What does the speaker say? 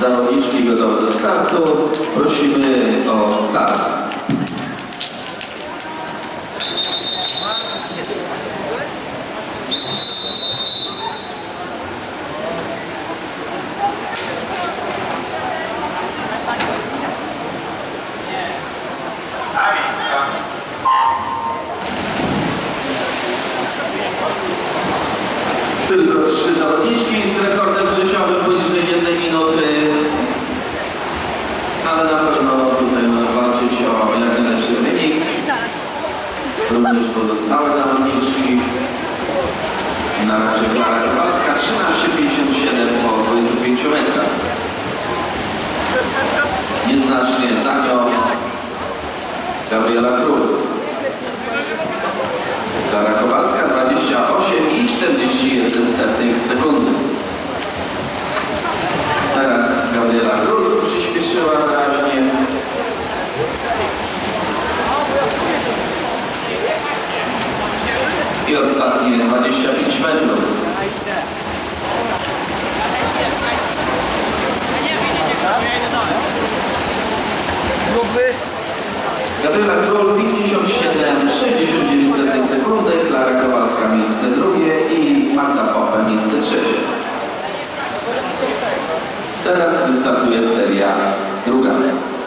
Zawodniczki gotowe do startu. Prosimy Ale na pewno tutaj będą walczyć o jak najlepszy wynik. Również pozostałe zawodniczki. Na razie Klara Kowalska 13,57 po 25 metrach. Nieznacznie za nią Gabriela Król. Klara Kowalska 28 i 41 setnych sekundy. Teraz Gabriela Król przyspieszyła I ostatnie 25 metrów. Gabriela Król 57, 69 setnych sekundy, Klara Kowalska miejsce drugie i Marta Pope miejsce trzecie. Teraz wystartuje seria druga.